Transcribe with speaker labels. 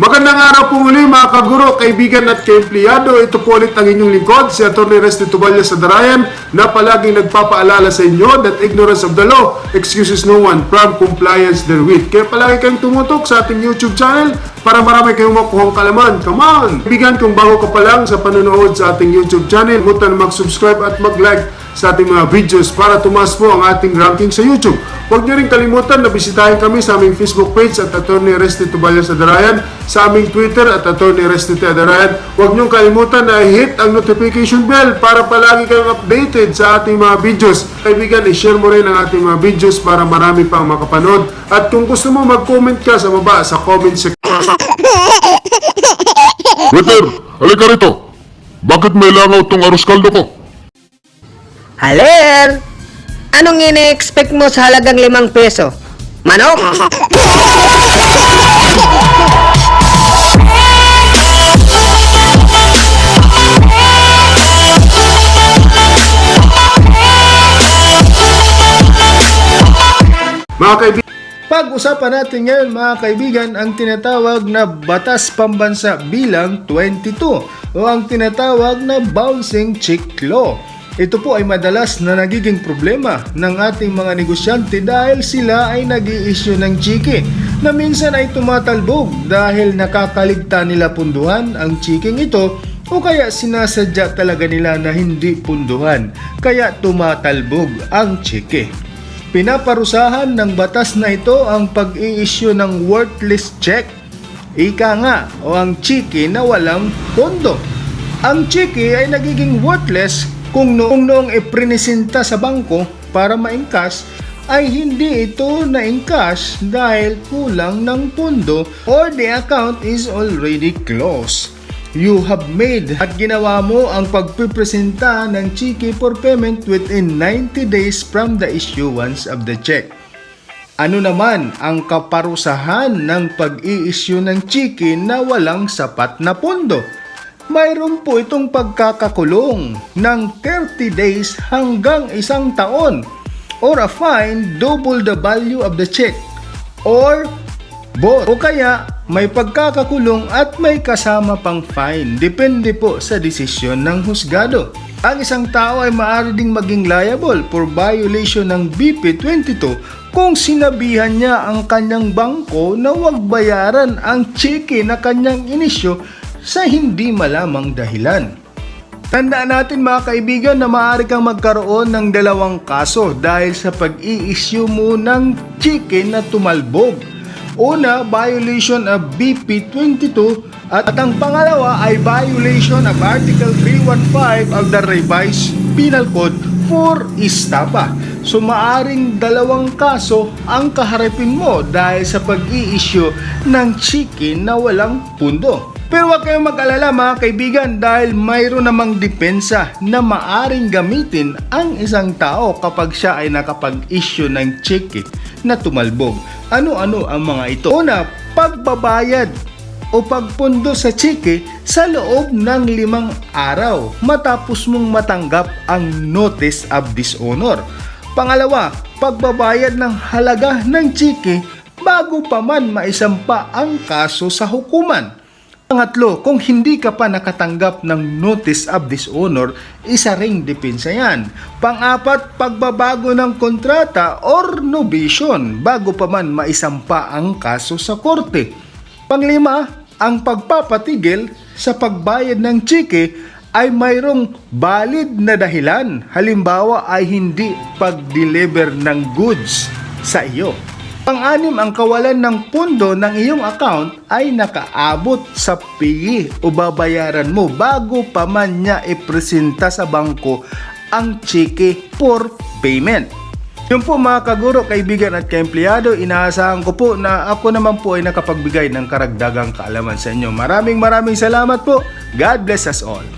Speaker 1: My po muli mga kaguro, kaibigan at kaempleyado. Ito po ulit ang inyong lingkod, si Atty. Resty Tubalya sa Darayan na palaging nagpapaalala sa inyo that ignorance of the law excuses no one from compliance therewith. Kaya palagi kayong tumutok sa ating YouTube channel para marami kayong makuhang kalaman. Come on! Kaibigan, kung bago ka pa lang sa panonood sa ating YouTube channel, huwag mag-subscribe at mag-like sa ating mga videos para tumaas po ang ating ranking sa YouTube. Huwag niyo rin kalimutan na bisitahin kami sa aming Facebook page at Atty. Resty Tubalya sa Darayan, sa aming Twitter at Atty. Resty Darayan. Huwag niyo kalimutan na hit ang notification bell para palagi kayong updated sa ating mga videos. Kaibigan, i-share mo rin ang ating mga videos para marami pang makapanood. At kung gusto mo mag-comment ka sa baba sa comment section.
Speaker 2: Waiter, halika rito. Bakit may langaw tong arroz kaldo ko?
Speaker 3: Haler! Anong ine-expect mo sa halagang limang peso? Manok?
Speaker 1: Mga kaibigan, pag-usapan natin ngayon mga kaibigan ang tinatawag na Batas Pambansa bilang 22 o ang tinatawag na Bouncing Chick Law. Ito po ay madalas na nagiging problema ng ating mga negosyante dahil sila ay nag issue ng chiki na minsan ay tumatalbog dahil nakakaligta nila punduhan ang chiking ito o kaya sinasadya talaga nila na hindi punduhan kaya tumatalbog ang chiki. Pinaparusahan ng batas na ito ang pag-i-issue ng worthless check. Ika nga o ang chiki na walang pondo. Ang chiki ay nagiging worthless kung noong noong iprinisinta sa bangko para ma-encash ay hindi ito na-encash dahil kulang ng pondo or the account is already closed. You have made at ginawa mo ang pagpipresenta ng chiki for payment within 90 days from the issuance of the check. Ano naman ang kaparusahan ng pag-i-issue ng chiki na walang sapat na pondo? Mayroon po itong pagkakakulong ng 30 days hanggang isang taon or a fine double the value of the check or both. O kaya may pagkakakulong at may kasama pang fine. Depende po sa desisyon ng husgado. Ang isang tao ay maaari ding maging liable for violation ng BP 22 kung sinabihan niya ang kanyang bangko na huwag bayaran ang cheque na kanyang inisyo sa hindi malamang dahilan. Tandaan natin mga kaibigan na maaari kang magkaroon ng dalawang kaso dahil sa pag-i-issue mo ng chicken na tumalbog. Una, violation of BP 22 at ang pangalawa ay violation of Article 315 of the Revised Penal Code for istapa. So maaring dalawang kaso ang kaharapin mo dahil sa pag-i-issue ng chicken na walang pundo. Pero huwag kayong mag-alala mga kaibigan dahil mayroon namang depensa na maaring gamitin ang isang tao kapag siya ay nakapag-issue ng cheque na tumalbog. Ano-ano ang mga ito? Una, pagbabayad o pagpundo sa cheque sa loob ng limang araw matapos mong matanggap ang notice of dishonor. Pangalawa, pagbabayad ng halaga ng cheque bago pa man maisampa ang kaso sa hukuman. Pangatlo, kung hindi ka pa nakatanggap ng notice of dishonor, isa ring depensa yan. Pang-apat, pagbabago ng kontrata or novation bago pa man maisampa ang kaso sa korte. Panglima, ang pagpapatigil sa pagbayad ng chike ay mayroong valid na dahilan. Halimbawa ay hindi pag-deliver ng goods sa iyo. Pang-anim, ang kawalan ng pundo ng iyong account ay nakaabot sa piyi o babayaran mo bago pa man niya ipresenta sa bangko ang cheque for payment. Yun po mga kaguro, kaibigan at kaempleyado, inaasahan ko po na ako naman po ay nakapagbigay ng karagdagang kaalaman sa inyo. Maraming maraming salamat po. God bless us all.